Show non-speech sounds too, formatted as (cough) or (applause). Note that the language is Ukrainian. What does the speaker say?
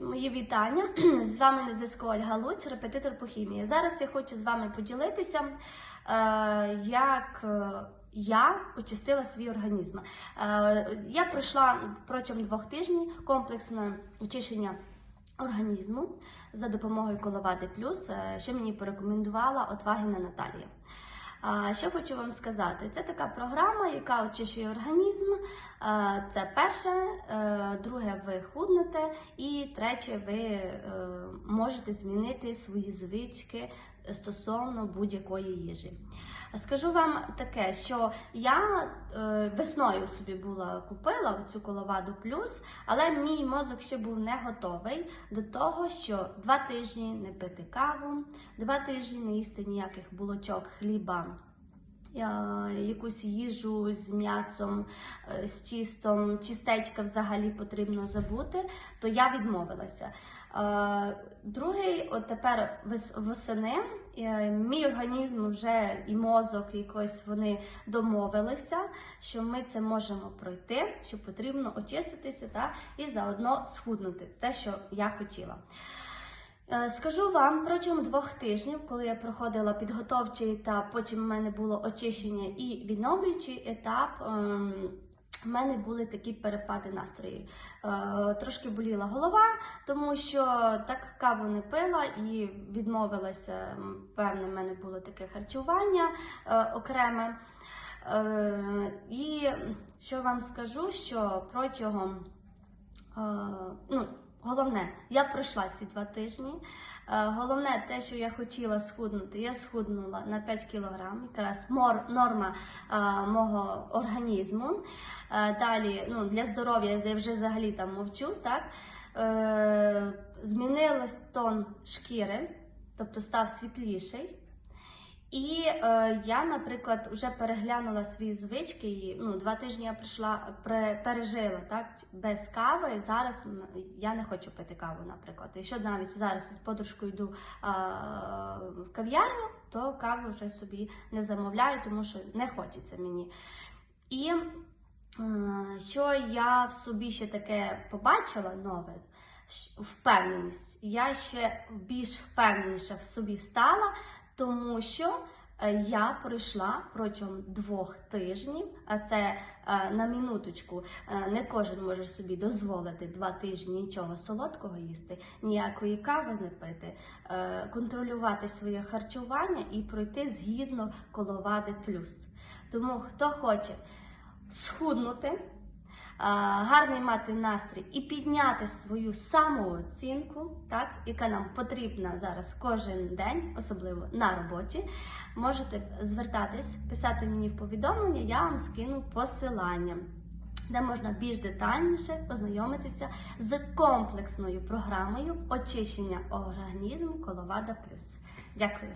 Мої вітання. (clears throat) З вами на зв'язку Ольга Луць, репетитор по хімії. Зараз я хочу з вами поділитися, е, як е, я очистила свій організм. Е, Я пройшла протягом двох тижнів комплексне очищення організму за допомогою Коловади Плюс, що мені порекомендувала Отвагіна Наталія. Що хочу вам сказати, це така програма, яка очищує організм. Це перше, е, друге, ви худнете, і третє, ви е, можете змінити свої звички стосовно будь-якої їжі. Скажу вам таке, що я е, весною собі була купила цю коловаду плюс, але мій мозок ще був не готовий до того, що два тижні не пити каву, два тижні не їсти ніяких булочок, хліба. е, Якусь їжу з м'ясом, е, з тістом, чистечка взагалі потрібно забути, то я відмовилася. Другий, от тепер вес- восени, е, мій організм вже і мозок, і якось вони домовилися, що ми це можемо пройти, що потрібно очиститися та, і заодно схуднути те, що я хотіла. Е, Скажу вам протягом двох тижнів, коли я проходила підготовчий етап, потім в мене було очищення і відновлюючий етап. В мене були такі перепади настрої. Е, Трошки боліла голова, тому що так каву не пила і відмовилася. Певне, в мене було таке харчування е, окреме. Е, І що вам скажу, що протягом ну, головне, я пройшла ці два тижні. Е, Головне, те, що я хотіла схуднути, я схуднула на 5 кілограм, якраз мор, норма е, мого організму. Е, далі, ну, для здоров'я я вже взагалі там мовчу. Так? Змінилась тон шкіри, тобто став світліший. І е, я, наприклад, вже переглянула свої звички. І, ну, два тижні я прийшла, пережила так, без кави. І зараз я не хочу пити каву, наприклад. Якщо навіть зараз з подружкою йду а, в кав'ярню, то каву вже собі не замовляю, тому що не хочеться мені. І е, що я в собі ще таке побачила нове, впевненість. Я ще більш впевненіше в собі стала, тому що е, я пройшла протягом двох тижнів, а це е, на минуточку, е, не кожен може собі дозволити два тижні нічого солодкого їсти, ніякої кави не пити, контролювати своє харчування і пройти згідно коловади плюс. Тому хто хоче схуднути, гарний мати настрій і підняти свою самооцінку, так, яка нам потрібна зараз кожен день, особливо на роботі. Можете звертатись, писати мені в повідомлення, я вам скину посилання, де можна більш детальніше ознайомитися з комплексною програмою очищення організму Коловада Плюс. Дякую.